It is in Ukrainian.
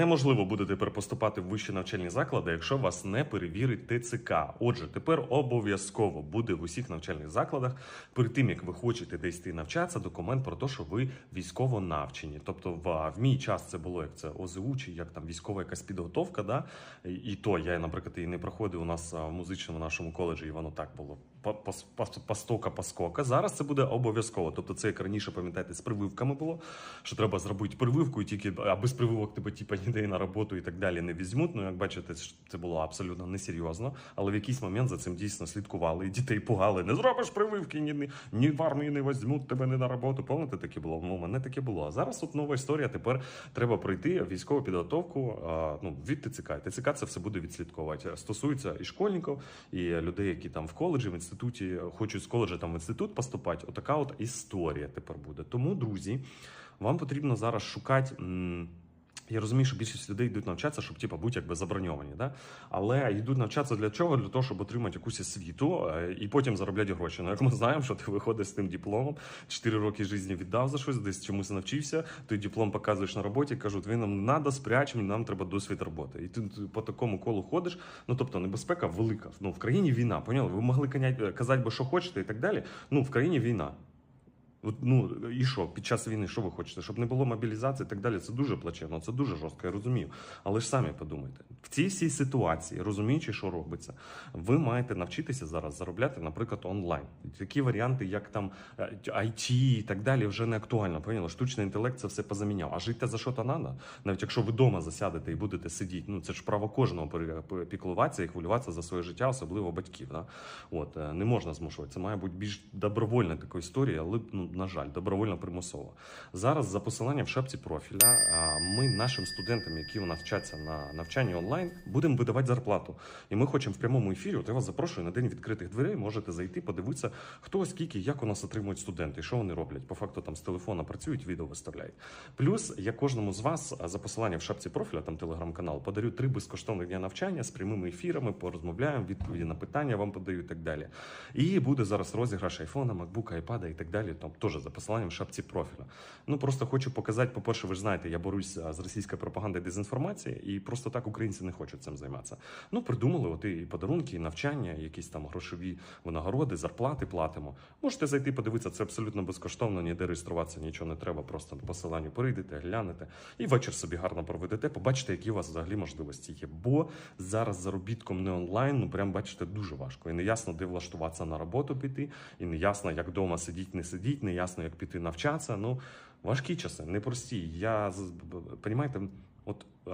Неможливо буде тепер поступати в вищі навчальні заклади, якщо вас не перевірить ТЦК. Отже, тепер обов'язково буде в усіх навчальних закладах перед тим, як ви хочете десь йти навчатися, документ про те, що ви військово навчені. Тобто, в, в мій час це було як це ОЗУ, чи як там військова якась підготовка. Да? І, і то я, наприклад, її не проходив у нас в музичному нашому коледжі, і воно так було постока поскока. Зараз це буде обов'язково. Тобто, це як раніше, пам'ятаєте, з прививками було, що треба зробити прививку, і тільки а без прививок тебе типа ніде на роботу і так далі не візьмуть. Ну, як бачите, це було абсолютно несерйозно. Але в якийсь момент за цим дійсно слідкували, і дітей пугали. Не зробиш прививки, ні, ні, ні в армію не візьмуть тебе не на роботу. Пам'ятаєте, таке було? Ну, мене таке було. А зараз тут нова історія. Тепер треба пройти військову підготовку а, ну, від ТЦК. ТЦК це все буде відслідковувати. Стосується і школьників, і людей, які там в коледжі, інституті хочуть з коледжа там в інститут поступати. Отака от історія тепер буде. Тому, друзі, вам потрібно зараз шукати. Я розумію, що більшість людей йдуть навчатися, щоб типу, бути якби заброньовані, да? але йдуть навчатися для чого? Для того, щоб отримати якусь освіту е, і потім заробляти гроші. Ну, як ми знаємо, що ти виходиш з тим дипломом, 4 роки житті віддав за щось, десь чомусь навчився, той диплом показуєш на роботі, кажуть, ви нам треба, спрячемо, нам треба досвід роботи. І ти по такому колу ходиш. Ну тобто небезпека велика. Ну в країні війна, поняли? Ви могли казати, би, що хочете, і так далі. Ну в країні війна. Ну і що під час війни, що ви хочете? Щоб не було мобілізації і так далі. Це дуже плачевно, це дуже жорстко, я розумію. Але ж самі подумайте, в цій всій ситуації, розуміючи, що робиться, ви маєте навчитися зараз заробляти, наприклад, онлайн. Такі варіанти, як там е, IT і так далі, вже не актуально. Поняли? Штучний інтелект це все позаміняв. А жити за що то треба? Навіть якщо ви вдома засядете і будете сидіти, ну це ж право кожного піклуватися і хвилюватися за своє життя, особливо батьків. Да? От е, не можна змушувати. Це має бути більш добровольна така історія, але ну на жаль, добровольно примусово. Зараз за посиланням в шапці профіля ми нашим студентам, які у нас вчаться на навчанні онлайн, будемо видавати зарплату. І ми хочемо в прямому ефірі. От я вас запрошую на день відкритих дверей. Можете зайти, подивитися, хто скільки, як у нас отримують студенти, і що вони роблять. По факту там з телефона працюють, відео виставляють. Плюс я кожному з вас за посиланням в шапці профіля, там телеграм-канал, подарю три безкоштовних дня навчання з прямими ефірами, порозмовляємо, відповіді на питання вам подаю і так далі. І буде зараз розіграш айфона, макбука, айпада і так далі. Там теж за посиланням в шапці профіля. Ну просто хочу показати. По перше, ви ж знаєте, я борусь а, з російською пропагандою і дезінформацією, і просто так українці не хочуть цим займатися. Ну придумали от і подарунки, і навчання, і якісь там грошові винагороди, зарплати платимо. Можете зайти, подивитися, це абсолютно безкоштовно, ніде реєструватися, нічого не треба. Просто по посиланню перейдете, глянете і вечір собі гарно проведете. Побачите, які у вас взагалі можливості є. Бо зараз заробітком не онлайн, ну прям бачите, дуже важко. І не ясно, де влаштуватися на роботу піти, і не ясно, як вдома сидіть, не сидіть, не ясно, як піти навчатися. Ну важкі часи, непрості. Я понімаєте, от